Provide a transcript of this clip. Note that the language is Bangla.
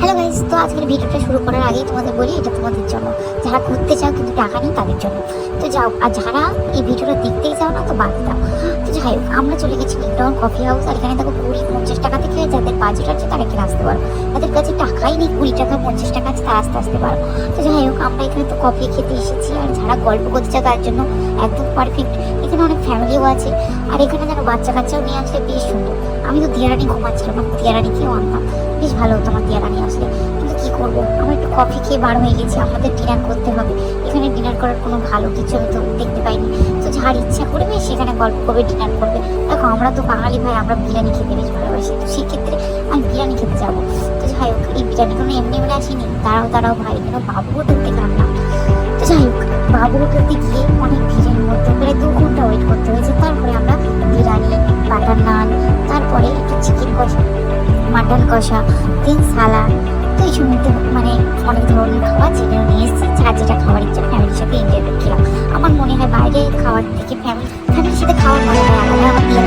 হ্যালো গাইস তো আজকের ভিডিওটা শুরু করার আগেই তোমাদের বলি, এটা তোমাদের জন্য। যারা ঘুরতে চাও কিন্তু টাকা নেই, তাদের জন্য। তো যাও, আর যারা এই ভিডিওটা দেখতেই চাও না, তো বাদ দাও। তো যাই হোক, আমরা চলে গেছি নিউটাউন কফি হাউস আর এখানে দেখো কুড়ি পঞ্চাশ টাকা থেকে যাদের বাজেট আছে, তারা এখানে আসতে পারো। তাদের কাছে টাকাই নেই, কুড়ি টাকা, পঞ্চাশ টাকা আছে, তারা আসতে আসতে পারো। তো যাই হোক, আমরা এখানে তো কফি খেতে এসেছি, আর যারা গল্প করতে চাও, তার জন্য একদম পারফেক্ট এখানে অনেক ফ্যামিলিও আছে, আর এখানে যেন বাচ্চা কাচ্চাও নিয়ে আসলে বেশ সুন্দর। আমি তো দিয়ারানি ঘুমাচ্ছিলাম, আমি দিয়ারানিকেও আনতাম বেশ ভালো হতো আমার দিয়ারানি আসলে। কিন্তু কী করব? আমার একটু কফি খেয়ে বার হয়ে গেছি, আমাদের ডিনার করতে হবে। এখানে ডিনার করার কোনো ভালো কিছু আমি তো দেখতে পাইনি। তো যার ইচ্ছা করবে সেখানে গল্প করবে ডিনার করবে। দেখো, আমরা তো বাঙালি ভাই, আমরা বিরিয়ানি খেতে বেশ ভালোবাসি। তো সেক্ষেত্রে আমি বিরিয়ানি খেতে যাব। তো যাই হোক, এই বিরিয়ানি কোনো এমনি এমনি আসেনি। দাঁড়াও দাঁড়াও ভাই কেন বাবু হোটেল হাবুড়ি খেতে গিয়ে অনেক ভিড়ের মধ্যে প্রায় দু ঘণ্টা ওয়েট করতে হয়েছে। তারপরে আমরা বিরিয়ানি, বাটার নান, তারপরে একটা চিকেন কষা মাটন কষা দেন সালাড তো এই সমুদ্রে মানে অনেক ধরনের খাবার যেগুলো নিয়ে এসেছি যার যেটা খাবার ইচ্ছা ফ্যামিলির সাথে এনজয় করছিলাম। আমার মনে হয় বাইরে খাওয়ার থেকে ফ্যামিলি ফ্যামিলির সাথে খাওয়ার মজাটাই হয় আমার বিয়ে